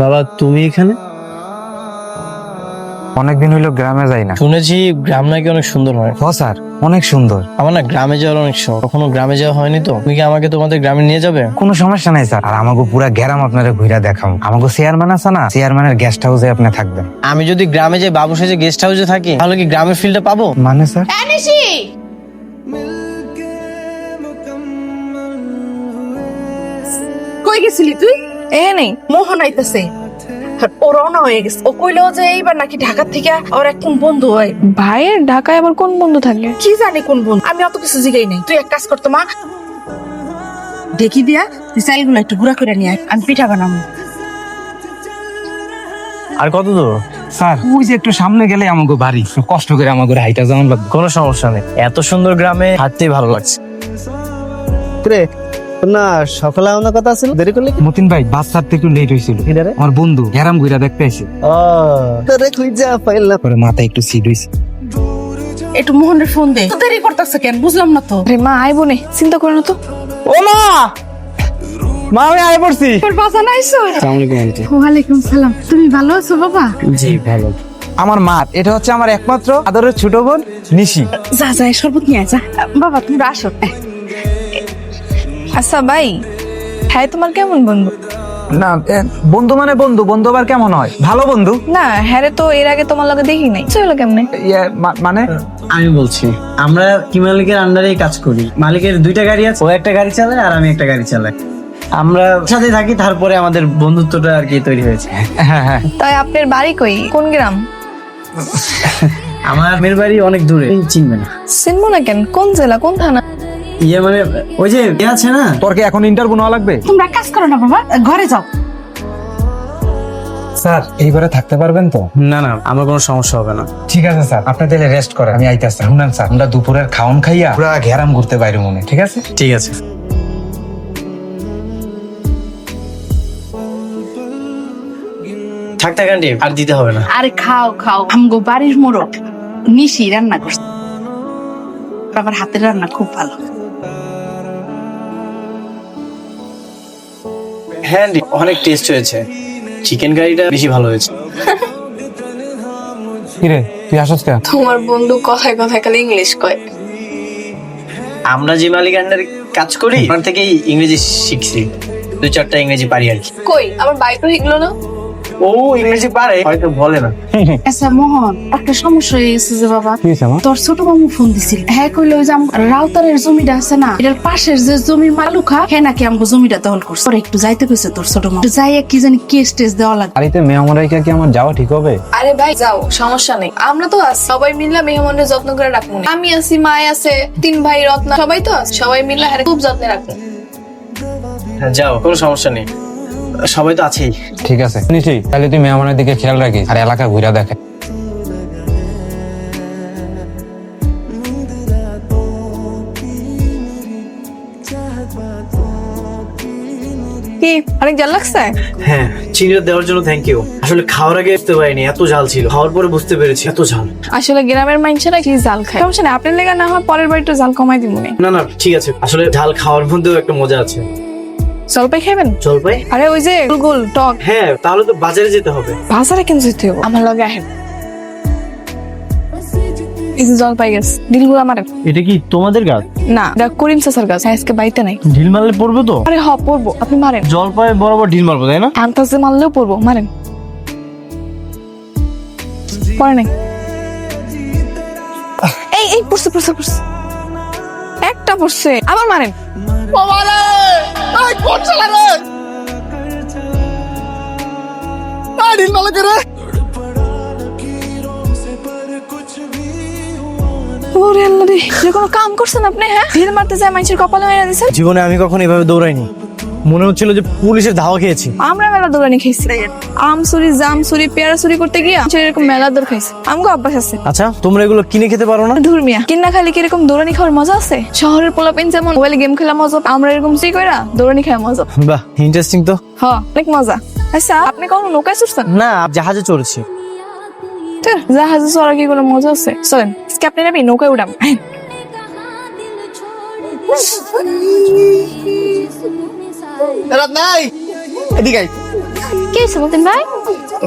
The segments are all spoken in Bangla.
বাবা তুমি এখানে? অনেকদিন হইল গ্রামে যাই না। শুনেছি গ্রাম নাকি অনেক সুন্দর হয়। হ স্যার অনেক সুন্দর। আমার না গ্রামে যাওয়ার অনেক শখ। কখনো গ্রামে যাওয়া হয়নি তো? তুমি কি আমাকে তোমাদের গ্রামে নিয়ে যাবে? কোনো সমস্যা নাই স্যার আর আমাকে পুরা গ্রাম আপনারা ঘুরা দেখাম আমাকে চেয়ারম্যান আছে না চেয়ারম্যানের গেস্ট হাউসে আপনি থাকবেন। আমি যদি গ্রামে যাই বাবু সেজে গেস্ট হাউসে থাকি তাহলে কি গ্রামের ফিল্ডটা পাবো? মানে স্যার? আনিসি কই গেছিলি তুই? এ নেই মোহন আইতাছে। আর ও রওনা হয়ে গেছে। ও কইলো যে এইবার নাকি ঢাকা থেকে ওর এক কোন বন্ধু হয়। ভাইয়ের ঢাকায় আবার কোন বন্ধু থাকে? কি জানি কোন বন্ধু। আমি অত কিছু জিগাই নাই। তুই এক কাজ করতো মা। দেখি দিয়া তুই চাইলগুলো একটু গুঁড়া করে নিয়ে আয়, আমি পিঠা বানাবো। আর কত দূর? স্যার ওই যে একটু সামনে গেলে আমাকে বাড়ি। কষ্ট করে আমাকে হাইটা যেমন লাগবে। কোনো সমস্যা নেই। এত সুন্দর গ্রামে হাঁটতেই ভালো লাগছে। রে না সকালে আমার কথা ছিল দেরি করলি কি? মতিন ভাই বাস ছাড়তে একটু লেট হয়েছিল। আমার বন্ধু গ্রাম ঘুরা দেখতে আসে। ও তোরে পরে মাথায় একটু সিট হয়েছে একটু মোহনের ফোন দে। তো দেরি করতেছে কেন? বুঝলাম না তো। আরে মা আইবো নে চিন্তা করো না তো। ও মা! মা আমি আয় পড়ছি। তোর বাসা নাইছো ওয়ালাইকুম সালাম। তুমি ভালো আছো বাবা? জি ভালো। আমার মা এটা হচ্ছে আমার একমাত্র আদরের ছোট বোন নিশি। যা যা শরবত নিয়ে যা। বাবা তুমি আসো। আচ্ছা ভাই হ্যাঁ তোমার কেমন বন্ধু? না বন্ধু মানে বন্ধু বন্ধু আবার কেমন হয়? ভালো বন্ধু? না হ্যাঁ তো এর আগে তোমার লগে দেখি নাই। চলো কেমনে? ইয়ে, মানে? আমি বলছি আমরা কি মালিকের আন্ডারেই কাজ করি? মালিকের দুইটা গাড়ি আছে ও একটা গাড়ি চালায় আর আমি একটা গাড়ি চালাই। আমরা সাথে থাকি তারপরে আমাদের বন্ধুত্বটা আর কি তৈরি হয়েছে। হ্যাঁ হ্যাঁ। তাই আপনার বাড়ি কই? কোন গ্রাম? আমার মেয়ের বাড়ি অনেক দূরে চিনবে না। চিনবো না কেন? কোন জেলা? কোন থানা? ইয়ে মানে ওই যে ইয়ে আছে না? তোর কি এখন ইন্টারভিউ নেওয়া লাগবে? তোমরা কাজ করো না বাবা ঘরে যাও। স্যার এই ঘরে থাকতে পারবেন তো? না না আমার কোনো সমস্যা হবে না। ঠিক আছে স্যার। আপনি তাহলে রেস্ট করেন আমি আইতাছি। শুনেন স্যার আমরা দুপুরের খাওন খাইয়া পুরা ঘেরাম ঘুরতে বাইরে মনে ঠিক আছে? ঠিক আছে। থাক থাক আন্টি আর দিতে হবে না। আরে খাও খাও। আমগো বাড়ির মোড়ক নিশি রান্না করছে। বাবার হাতের রান্না খুব ভালো। হ্যাঁ অনেক টেস্ট হয়েছে। চিকেন কারিটা বেশি ভালো হয়েছে। কিরে তুই আসছ কেন? তোমার বন্ধু কথায় কথায় খালি ইংলিশ কয়। আমরা যে মালিক আন্ডারে কাজ করি ওখান থেকেই ইংরেজি শিখছি। দুই চারটা ইংরেজি পারি আর কি। কই? আমার বাইক তো শিখলো না। ও ইংরেজি পারে? হয়তো বলে না। আচ্ছা মোহন একটা সমস্যা হয়ে গেছে যে বাবা। তোর ছোট মামু ফোন দিছিল। হ্যাঁ কইলো ওই যে রাউতারের জমিটা আছে না এটার পাশের যে জমির মালুখা হ্যাঁ নাকি আমগো জমিটা দখল করছে। তোর একটু যাইতে কইছে তোর ছোট মামু। যাই কি জানি কেস টেস দেওয়া লাগবে। বাড়িতে মেহমারাইকা কি আমার যাওয়া ঠিক হবে? আরে ভাই যাও সমস্যা নেই। আমরা তো আছি। সবাই মিলে মেহমানের যত্ন করে রাখব আমি আছি মায় আছে তিন ভাই রত্না সবাই তো আছে। সবাই মিলে হ্যাঁ খুব যত্নে রাখব। হ্যাঁ, যাও কোনো সমস্যা নেই। সবাই তো আছেই। ঠিক আছে। নিশি তাহলে তুই মেহমানের দিকে খেয়াল রাখিস আর এলাকা ঘুরা দেখে। কি অনেক জাল লাগছে? হ্যাঁ চিংড়িটা দেওয়ার জন্য থ্যাংক ইউ আসলে খাওয়ার আগে বুঝতে পারিনি এত ঝাল ছিল। খাওয়ার পরে বুঝতে পেরেছি এত ঝাল আসলে গ্রামের মানুষেরা কি জাল খায়? সমস্যা নেই আপনার লেগে না হয় পরের বার একটু জাল কমাই দিব না না না ঠিক আছে। আসলে ঝাল খাওয়ার মধ্যেও একটা মজা আছে। জলপাই খাবেন জলপাই? আরে ওই যে গোল গোল টক। হ্যাঁ তাহলে তো বাজারে যেতে হবে। বাজারে কেন যেতে হবে। আমার লগে আহেন। এই যে জলপাই গাছ ডিলগুলো মারেন এটা কি তোমাদের গাছ? না এটা করিম চাচার গাছ। আজকে বাড়িতে নাই। ঢিল মারলে পড়বে তো? আরে হ পড়ব। আপনি মারেন। জলপাই বরাবর ঢিল মারবো তাই না? আন্তাজে মারলেও পড়ব। মারেন। পরে নাই। এই এই পড়ছে পড়ছে পড়ছে। একটা পড়ছে। আবার মারেন। ওরে আল্লাহ রে যে কোনো কাম করছেন আপনি হ্যাঁ? ঢিল মারতে যায় মানুষের কপালে মেরে দিয়েছেন জীবনে আমি কখনো এভাবে দৌড়াইনি। মনে হচ্ছিল যে পুলিশের ধাওয়া খেয়েছি। আমরা মেলা দৌড়ানি খাইছি আম চুরি জাম চুরি পেয়ারা চুরি করতে গিয়ে এরকম মেলা দৌড় খাইছি। আমগো অভ্যাস আছে। আচ্ছা তোমরা এগুলো কিনে খেতে পারো না? ধর্মিয়া কিন্না খালি কি এরকম দৌড়ানি খাওয়ার মজা আছে? শহরের পোলাপেন যেমন মোবাইলে গেম খেলা মজা আমরা এরকম চুরি কইরা দৌড়ানি খাওয়া মজা। বাহ ইন্টারেস্টিং তো। হ্যাঁ অনেক মজা। আচ্ছা আপনি কখনো নৌকায় চড়ছেন? না জাহাজে চড়েছি। জাহাজে চড়া কি কোনো মজা আছে? চলেন আজকে আপনি নাবি নৌকায় উঠাম রাত নাই? এদিকে। কি হয়েছে ভাই?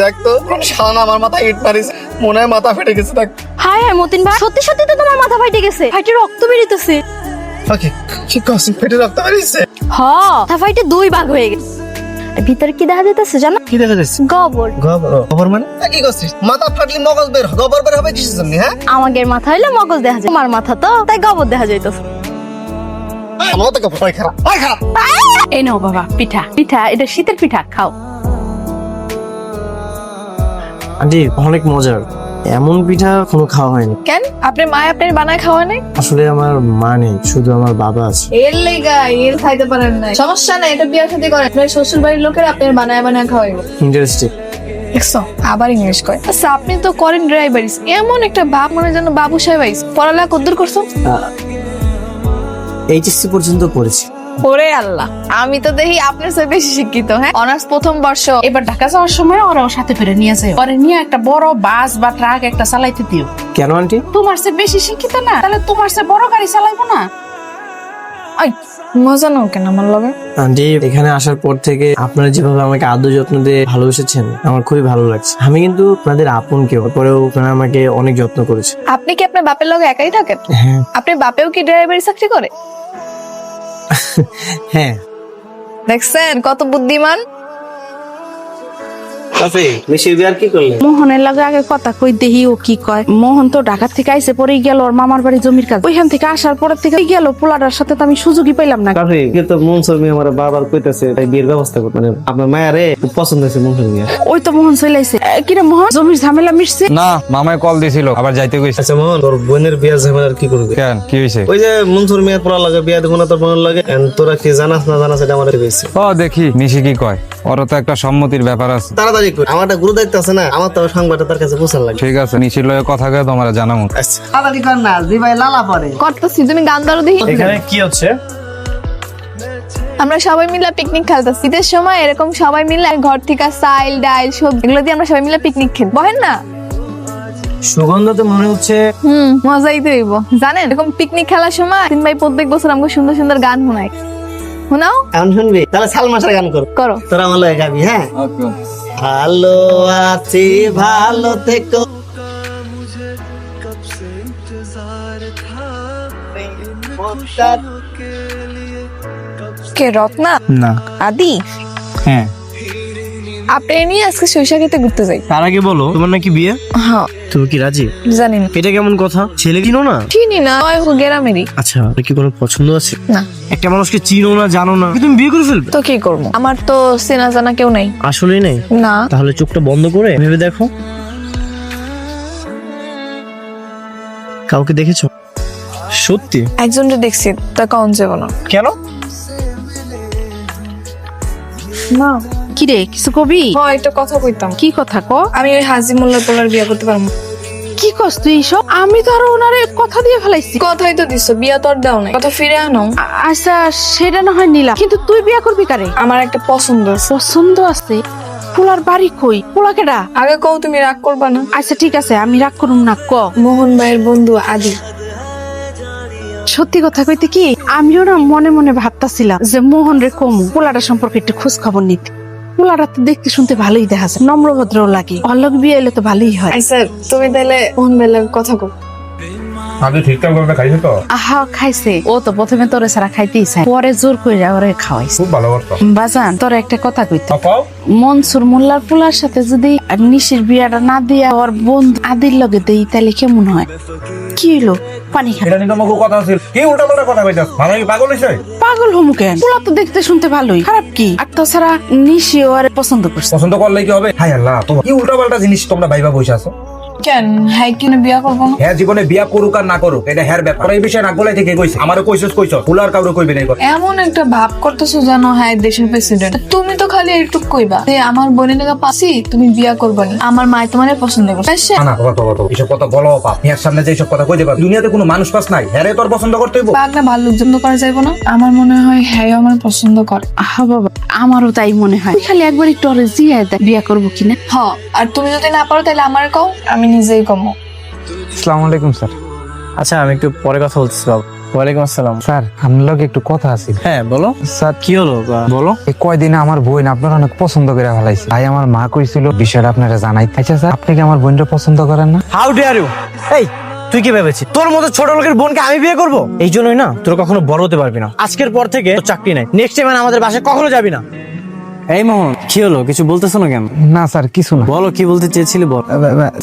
দেখ তো শান আমার মাথায় ইট মারিস মনে হয় মাথা ফেটে গেছে দেখ। হায় হায় মতিন ভাই সত্যি সত্যি তো তোমার মাথা ফাইটে গেছে। ফাইটে রক্ত বেরিতেছে। ওকে কি কষ্ট ফেটে রক্ত বেরিয়েছে হ মাথা ফাইটে দুই ভাগ হয়ে গেছে। ভিতরে কি দেখা যেতেছে জানো? কি দেখা যাচ্ছে গোবর। মানে? কি করছিস? মাথা ফাটলি মগজ বের খবর বের হবে কিসের জন্য হ্যাঁ? আমাদের মাথা হইলে মগজ দেখা যায়। তোমার মাথা তো তাই গোবর দেখা যাইতেছে। আমার তো খারাপ খারাপ এই নাও বাবা পিঠা। পিঠা এটা শীতের পিঠা খাও। আন্টি অনেক মজার। এমন পিঠা কোনো খাওয়া হয়নি। কেন? আপনার মা আপনার বানায় খাওয়া নেই আসলে আমার মা নেই শুধু আমার বাবা আছে। এর লেগা এর খাইতে পারেন না সমস্যা নাই এটা বিয়ার সাথে করেন। আপনার শ্বশুর বাড়ির লোকের আপনার বানায় বানায় খাওয়াইব ইন্টারেস্টিং দেখছ আবার ইংলিশ কয়। আচ্ছা আপনি তো করেন ড্রাইভারিস এমন একটা ভাব মনে হয় যেন বাবু সাহেব আইস পড়ালেখা কদ্দূর করছ? এইচএসসি পর্যন্ত পড়েছি। ওরে আল্লাহ। আমি তো দেখি আপনার চেয়ে বেশি শিক্ষিত হ্যাঁ? অনার্স প্রথম বর্ষ। এবার ঢাকা যাওয়ার সময় ওরা ওর সাথে করে নিয়ে যায়। ওরে নিয়ে একটা বড় বাস বা ট্রাক একটা চালাইতে দিও। কেন আন্টি? তোমার চেয়ে বেশি শিক্ষিত না? তাহলে তোমার চেয়ে বড় গাড়ি চালাইবো না? আই মজা নাও কেন আমার লগে? আন্টি এখানে আসার পর থেকে আপনারা যেভাবে আমাকে আদর যত্ন দিয়ে ভালোবেসেছেন আমার খুবই ভালো লাগছে। আমি কিন্তু আপনাদের আপন কেউ পরেও আপনারা আমাকে অনেক যত্ন করেছে আপনি কি আপনার বাপের লগে একাই থাকেন? হ্যাঁ। আপনার বাপেও কি ড্রাইভারি চাকরি করে? হ্যাঁ। দেখছেন কত বুদ্ধিমান? মোহনের লাগে আগে কথা কই দেহি ও কি কয়। মোহন তো ঢাকা থেকে আইসে গেল ওর মামার বাড়ি জমির কাজ। ওইখান থেকে আসার পরে থেকে গেল পোলাটার সাথে তো আমি সুযোগই পাইলাম না। কাফি কিন্তু মনসুর মিয়া আমার বারবার কইতাছে তাই বিয়ের ব্যবস্থা করতে। মানে আপনার মায়ারে পছন্দ হয়েছে মনসুর মিয়া। ওই তো মোহন চলে আইসে কিরে মোহন জমির ঝামেলা মিটছে? না মামায় কল দিছিল আবার যাইতে কইছে। আচ্ছা মোহন তোর বোনের বিয়ার ঝামেলা কি করবে? কেন? কি হইছে? ওই যে মনসুর মিয়া পোলা লাগে বিয়া দেবো না তোর লাগে। তোরা কি জানাস না জানাস এটা আমার কইছে ও দেখি নিশি কি কয়? ওর তো একটা সম্মতির ব্যাপার আছে। তাড়াতাড়ি কর আমার একটা গুরু দায়িত্ব আছে না আমার তো সংবাদটা তার কাছে পৌঁছান লাগে ঠিক আছে নিশির লয়ে কথা কয়ে তোমার জানামু। আচ্ছা। তাড়াতাড়ি কর না জি ভাই লালা পরে। করতেছি তুমি গান ধরো দেখি। এখানে কি হচ্ছে? আমরা সবাই মিলে পিকনিক খেলতেছি। শীতের সময় এরকম সবাই মিলে ঘর থেকে চাইল ডাইল সবজি এগুলো দিয়ে আমরা সবাই মিলে পিকনিক খেলি। বহেন না? সুগন্ধ তো মনে হচ্ছে হুম মজাই তো হইব জানেন এরকম পিকনিক খেলার সময় তিন ভাই প্রত্যেক বছর আমাকে সুন্দর সুন্দর গান শোনায়। শোনাও? এখন শুনবি? তাহলে সাল মাসের গান কর। করো। তোরা আমার গাবি হ্যাঁ? ভালো আছি ভালো থেকো। কে রত্না? না। আদি? হ্যাঁ। আপনি নিয়ে আজকে সরিষা খেতে ঘুরতে যাই। তার আগে বলো তোমার নাকি বিয়ে? হ্যাঁ। তুমি কি রাজি? জানি না। এটা কেমন কথা? ছেলে চিনো না? চিনি না ওই গেরামেরই। আচ্ছা কি কোনো পছন্দ আছে? না। একটা মানুষকে চিনো না জানো না। তুমি বিয়ে করে ফেলবে? তো কি করব? আমার তো চেনা জানা কেউ নাই। আসলেই নেই? না। তাহলে চোখটা বন্ধ করে ভেবে দেখো। কাউকে দেখেছ? সত্যি? একজনটা দেখছি তা কখন যাব না। কেন? না। কিরে কিছু কবি? হ্যাঁ একটা কথা কইতাম। কি কথা ক? আমি ওই হাজি মোল্লার পোলার বিয়ে করতে পারব। কি কস তুই এইসব? আমি তো আরও ওনারে কথা দিয়ে ফেলাইছি। কথাই তো দিছো বিয়া তো আর দাও নাই। কথা ফিরে আনো। আচ্ছা সেটা না হয় নিলাম। কিন্তু তুই বিয়া করবি কারে? আমার একটা পছন্দ আছে। পছন্দ আছে? পোলার বাড়ি কই? পোলা কেডা? আগে কও তুমি রাগ করবা না। আচ্ছা ঠিক আছে আমি রাগ করুম না ক? মোহন ভাইয়ের বন্ধু আদি। সত্যি কথা কইতে কি? আমিও না মনে মনে ভাবতাছিলাম যে মোহন রে কমু পোলাটা সম্পর্কে একটু খোঁজ খবর নিতে। পোলাটা তো দেখতে শুনতে ভালোই দেখা যায় নম্রভদ্র লাগে। অল্লক বিয়ে এলে তো ভালোই হয়। আচ্ছা তুমি তাহলে কোন বেলা কথা কও। আগে ঠিকঠাক ভাবে খাইছো তো? আহা খাইছে। ও তো প্রথমে তোরে খাইতেই চায়। পরে জোর করে ওরে খাওয়াইছে। খুব ভালো করতো। বাজান তোর একটা কথা কইতে। কও। মনসুর মোল্লার পোলার সাথে যদি নিশির বিয়াটা না দিয়া ওর বন্ধু আদির লগে দেই তাহলে কেমন হয়? কি হইল? পানি খা এটা নিয়ে তোমাকে কথা ছিল কি উল্টা পাল্টা কথা কইতাছ? কি পাগল হইছে? পাগল হমু কেন? পোলা তো দেখতে শুনতে ভালোই। খারাপ কি? আর তাছাড়া নিশি ওর পছন্দ করছে। পছন্দ করলে কি হবে? হাই আল্লাহ তোমার কি উল্টা পাল্টা জিনিস তোমরা ভাইবা বসে আছো? কেন? হ্যাঁ কেন বিয়া করব না? হ্যাঁ জীবনে বিয়া করুক আর না করুক এটা হ্যার ব্যাপার। এই বিষয়ে না গলাই থেকে কইছে। আমারও কইছস কইছ ফুলার কাউরে কইবে না এমন একটা ভাব করতেছো জানো হ্যাঁ দেশের প্রেসিডেন্ট তুমি তো খালি একটু কইবা। যে আমার বোনের লেগা পাসি তুমি বিয়া করবা না। আমার মায় তোমার পছন্দ করছে। আচ্ছা, না না বাবা বাবা বাবা, এসব কথা বলো পাপ মেয়ের সামনে যে সব কথা কইতে পারো দুনিয়াতে কোনো মানুষ পাস নাই। হ্যাঁ তোর পছন্দ করতে হইব। বাঘ না ভাল্লুক জন্য করা যাইব না। আমার মনে হয় হ্যাঁ আমার পছন্দ করে। আহা বাবা আমারও তাই মনে হয়। তুই খালি একবার একটু ওরে জিয়ায় দেখ বিয়া করব কিনা। হ আর তুমি যদি না পারো তাহলে আমার কও। আমি নিজেই কমো। আসসালামু আলাইকুম স্যার। আচ্ছা আমি একটু পরে কথা বলতেছি বাবা। ওয়ালাইকুম আসসালাম। স্যার আপনার লগে একটু কথা আছে। হ্যাঁ বলো। স্যার কি হলো বলো। এই কয়দিন আমার বোন আপনার অনেক পছন্দ করে ফেলাইছে। তাই আমার মা কইছিল বিষয়টা আপনারা জানাই। আচ্ছা স্যার আপনি কি আমার বোনটা পছন্দ করেন না? হাউ ডেয়ার ইউ এই তুই কি ভেবেছিস? তোর মতো ছোট লোকের বোনকে আমি বিয়ে করব? এই জন্যই না তোর কখনো বড় হতে পারবি না। আজকের পর থেকে তোর চাকরি নাই। নেক্সট টাইম আমাদের বাসায় কখনো যাবি না। এই মোহন কি হলো? কিছু বলতেছো না কেন? না স্যার কিছু না। বলো কি বলতে চেয়েছিলি বল।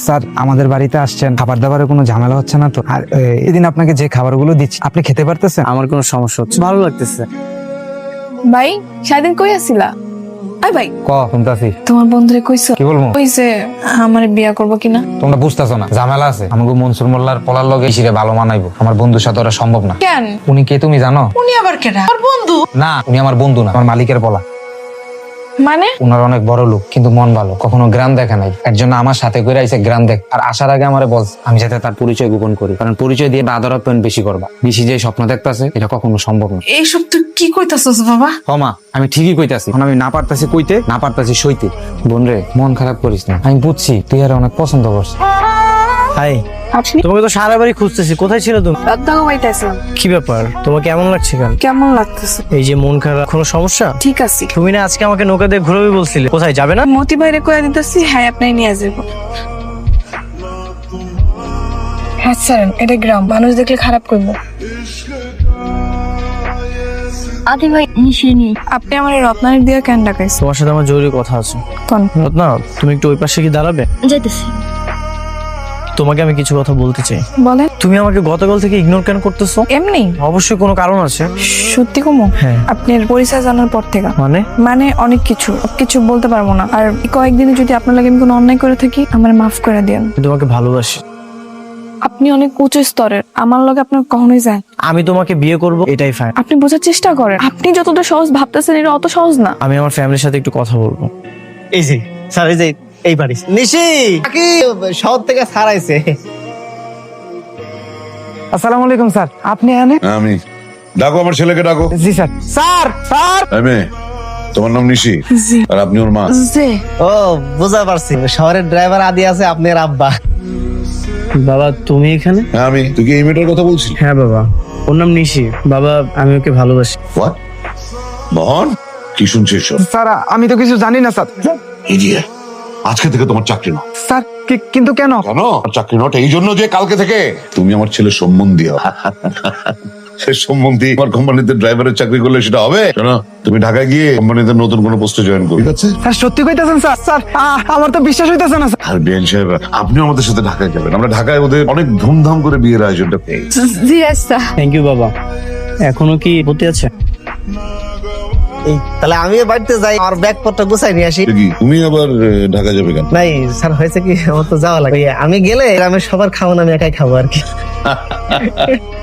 স্যার আমাদের বাড়িতে আসছেন। খাবার দাবারে কোনো ঝামেলা হচ্ছে না তো? আর এদিন আপনাকে যে খাবারগুলো দিচ্ছি আপনি খেতে পারতেছেন? আমার কোনো সমস্যা হচ্ছে ভালো লাগতেছে। ভাই সারাদিন কই আসিলা আই ভাই। ক শুনতাছি। তোমার বন্ধুরে কইছো? কি বলব? কইছে আমার বিয়া করব কিনা? তোমরা বুঝতেছো না ঝামেলা আছে। আমাকে মনসুর মোল্লার পলার লগে ইসিরে ভালো মানাইবো। আমার বন্ধুর সাথে ওরা সম্ভব না। কেন? উনি কে তুমি জানো? উনি আবার কেডা? আর বন্ধু? না উনি আমার বন্ধু না আমার মালিকের বলা মানে? উনার অনেক বড় লোক কিন্তু মন ভালো। কখনো গ্রাম দেখা নাই। এর জন্য আমার সাথে করে আইসে গ্রাম দেখ। আর আসার আগে আমারে বল আমি যাতে তার পরিচয় গোপন করি। কারণ পরিচয় দিয়ে আদর আপ্যায়ন বেশি করবা। বেশি যে স্বপ্ন দেখতাছে এটা কখনো সম্ভব না এইসব তুই কি কইতাছস বাবা? ক্ষমা আমি ঠিকই কইতাছি। এখন আমি না পারতাছি কইতে না পারতাছি সইতে। বোন রে মন খারাপ করিস না। আমি বুঝছি তুই আর অনেক পছন্দ করছিস। হাই আপনি? তোমাকে তো সারা বাড়ি খুঁজতেছি। কোথায় ছিল তুমি? আসলাম কি ব্যাপার? তোমার কেমন লাগছে কেন কেমন লাগতেছে? এই যে মন খারাপ কোনো সমস্যা? ঠিক আছে। তুমি না আজকে আমাকে নৌকা দিয়ে ঘুরাবে বলছিলে। কোথায় যাবে না? মতি বাইরে কয়ে দিতেছি হ্যাঁ আপনি নিয়ে যাব। হ্যাঁ স্যার এটা গ্রাম। মানুষ দেখলে খারাপ করব। আদি ভাই নিশিয়ে নি আপনি আমার রত্নানি দিয়ে কেন ডাকাইছেন? তোমার সাথে আমার জরুরি কথা আছে। কোন? রত্না তুমি একটু ওই পাশে কি দাঁড়াবে? যাইতেছি। তোমাকে আমি কিছু কথা বলতে চাই। বলেন। তুমি আমাকে গতকাল থেকে ইগনোর কেন করতেছো? এমনি? অবশ্যই কোনো কারণ আছে। সত্যি কমো? হ্যাঁ। আপনার পরিচয় জানার পর থেকে। মানে? মানে অনেক কিছু। কিছু বলতে পারব না। আর কয়েকদিনে যদি আপনার লাগে আমি কোনো অন্যায় করে থাকি আমার মাফ করে দিন আমি তোমাকে ভালোবাসি। আপনি অনেক উঁচু স্তরের। আমার লগে আপনার কখনোই যায় আমি তোমাকে বিয়ে করব এটাই ফাইন আপনি বোঝার চেষ্টা করেন। আপনি যতটা সহজ ভাবতেছেন এটা অত সহজ না। আমি আমার ফ্যামিলির সাথে একটু কথা বলব। এই যে স্যার এই যে এই বাড়ি। নিশি! কি শহর থেকে ছাড়াইছে আসসালামু আলাইকুম স্যার। আপনি এনে আমি। ডাকো আমার ছেলেকে ডাকো। জি স্যার। Sir sir! মেয়ে, তোমার নাম নিশি? জি। আর আপনি ওর মা? যে ও বুঝা পারছি। শহরের ড্রাইভার আদি আছে আপনার আব্বা। বাবা তুমি এখানে? হ্যাঁ আমি। তুই কি এই মেয়েটার কথা বলছিস? হ্যাঁ বাবা। ওর নাম নিশি। বাবা আমি ওকে ভালোবাসি। What? মোহন? কি শুনছিস স্যার আমি তো কিছু জানি না স্যার। ইডিয়েট আজকে থেকে তোমার চাকরি না স্যার কি- কিন্তু কেন? কেন? চাকরি নট এই জন্য যে কালকে থেকে। তুমি আমার ছেলে সম্বন্ধী হও। সে সম্বন্ধী আমার কোম্পানিতে ড্রাইভারের চাকরি করলে সেটা হবে? শোনো তুমি ঢাকায় গিয়ে কোম্পানিতে নতুন কোনো পোস্টে জয়েন করো। ঠিক আছে। স্যার সত্যি কইতাছেন স্যার? স্যার আ- আমার তো বিশ্বাস হইতাছে না স্যার। আর বিএন সাহেব আপনিও আমাদের সাথে ঢাকায় যাবেন। আমরা ঢাকায় ওদের অনেক ধুমধাম করে বিয়ের আয়োজনটা পেয়ে জি থ্যাংক ইউ বাবা। এখনও কি হতে আছে? এই তাহলে আমিও বাড়িতে যাই আমার ব্যাগপত্র গুছাই নিয়ে আসি। কি তুমি আবার ঢাকা যাবে কেন? নাই স্যার হয়েছে কি? আমার তো যাওয়া লাগে। আমি গেলে গ্রামের সবার খাওয়ান আমি একাই খাব আর কি।